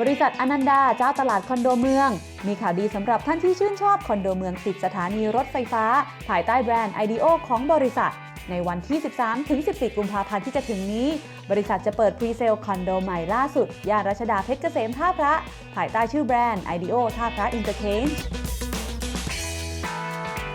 บริษัทอนันดาเจ้าตลาดคอนโดเมือง มีข่าวดีสำหรับท่านที่ชื่นชอบคอนโดเมืองติดสถานีรถไฟฟ้า ภายใต้แบรนด์ IDEO ของบริษัท ในวันที่ 13-14 กุมภาพันธ์ที่จะถึงนี้ บริษัทจะเปิดพรีเซลคอนโดใหม่ล่าสุด ย่านรัชดาเพชรเกษมท่าพระ ภายใต้ชื่อแบรนด์ IDEO ท่าพระอินเตอร์เ n น e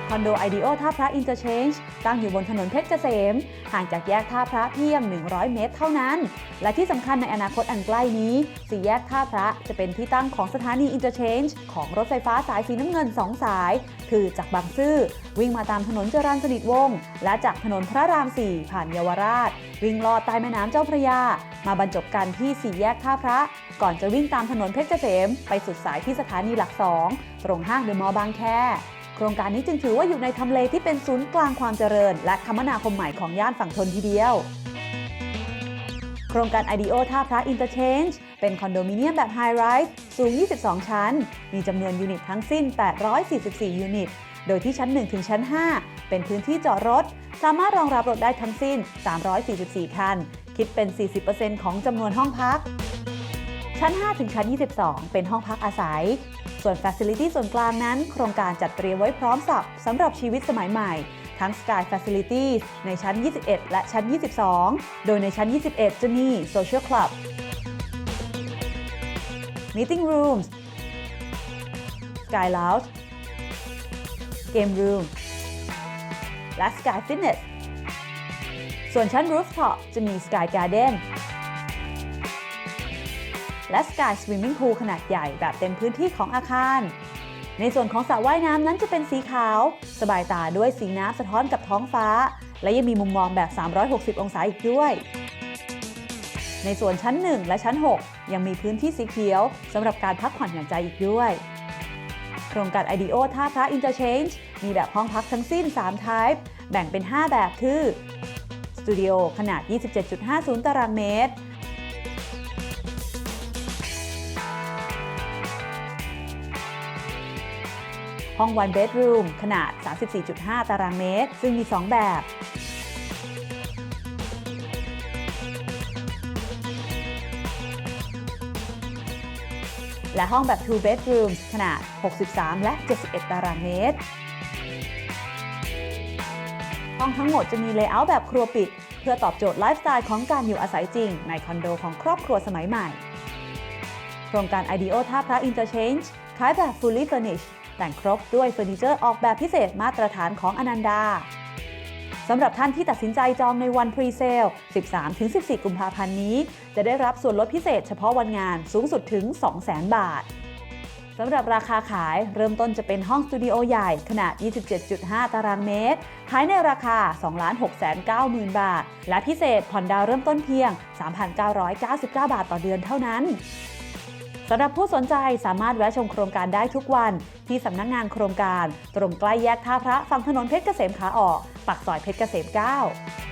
คอนโด IDEO ท่าพระอินเตอร์เ n น e ตั้งอยู่บนถนนเพชรเกษม ห่างจากแยกท่าพระเพียง 100 เมตรเท่านั้น และที่สำคัญในอนาคตอันใกล้นี้สี่แยกท่าพระจะเป็นที่ตั้งของสถานีอินเตอร์เ n น e ของรถไฟฟ้าสายสีน้ำเงิน 2 สาย คือจากบางซื่อวิ่งมาตามถนนจรัญสนิทวงศ์และจากถนนพระราม 4 ผ่านเยาวราช วิ่งลอดใต้แม่น้ำเจ้าพระยา มาบรรจบกันที่สี่แยกท่าพระ ก่อนจะวิ่งตามถนนเพชรเกษม ไปสุดสายที่สถานีหลัก2ตรงห้างเดอะมอลล์บางแค โครงการนี้จึงถือว่าอยู่ในทำเลที่เป็นศูนย์กลางความเจริญ และคมนาคมใหม่ของย่านฝั่งทนทีเดียว โครงการ IDEO ท่าพระ Interchange เป็นคอนโดมิเนียมแบบไฮไรส์สูง 22 ชั้น มีจำนวนยูนิตทั้งสิ้น 844 ยูนิต โดยที่ชั้น 1 ถึงชั้น 5 เป็นพื้นที่จอดรถ สามารถรองรับรถได้ทั้งสิ้น 344 คัน คิดเป็น 40%ของจำนวนห้องพักชั้น 5 ถึงชั้น 22 เป็นห้องพักอาศัย ส่วน Facility ส่วนกลางนั้น โครงการจัดเตรียมไว้พร้อมสับสำหรับชีวิตสมัยใหม่ ทั้ง Sky Facilities ในชั้น 21 และชั้น 22 โดยในชั้น 21 จะมี Social Club Meeting Rooms Sky Lounge Game Room และ Sky Fitness ส่วนชั้น Rooftop จะมี Sky Garden และ Sky Swimming Pool ขนาดใหญ่แบบเต็มพื้นที่ของอาคาร ในส่วนของสระว่ายน้ำนั้นจะเป็นสีขาว สบายตาด้วยสีน้ำสะท้อนกับท้องฟ้า และยังมีมุมมองแบบ 360 องศาอีกด้วย ในส่วนชั้น 1 และชั้น 6 ยังมีพื้นที่สีเขียวสำหรับการพักผ่อนหย่อนใจอีกด้วยโครงการ IDEO ท่าพระ Interchange มีแบบห้องพักทั้งสิ้น3 type แบ่งเป็น 5 แบบคือ สตูดิโอขนาด 27.50 ตารางเมตร ห้อง one bedroom ขนาด 34.5 ตารางเมตร ซึ่งมี 2 แบบ และห้องแบบ two bedrooms ขนาด 63 และ 71 ตารางเมตร ห้องทั้งหมดจะมีเลเยอร์แบบครัวปิด เพื่อตอบโจทย์ไลฟ์สไตล์ของการอยู่อาศัยจริง ในคอนโดของครอบครัวสมัยใหม่ โครงการ IDEO ท่าพระ Interchange ขายแบบ fully furnished แต่งครบด้วยเฟอร์นิเจอร์ออกแบบพิเศษมาตรฐานของอนันดาสำหรับท่านที่ตัดสินใจจองในวันพรีเซล 13-14 กุมภาพันธ์นี้ จะได้รับส่วนลดพิเศษเฉพาะวันงานสูงสุดถึง 200,000 บาทสำหรับราคาขายเริ่มต้นจะเป็นห้องสตูดิโอใหญ่ขนาด 27.5 ตารางเมตร ขายในราคา 2,690,000 บาท และพิเศษผ่อนดาวเริ่มต้นเพียง 3,999 บาทต่อเดือนเท่านั้น สำหรับผู้สนใจสามารถแวะชมโครงการได้ทุกวัน ที่สำนักงงานโครงการ ตรงใกล้แยกท่าพระฝั่งถนนเพชรเกษมขาออก ปากซอยเพชรเกษม 9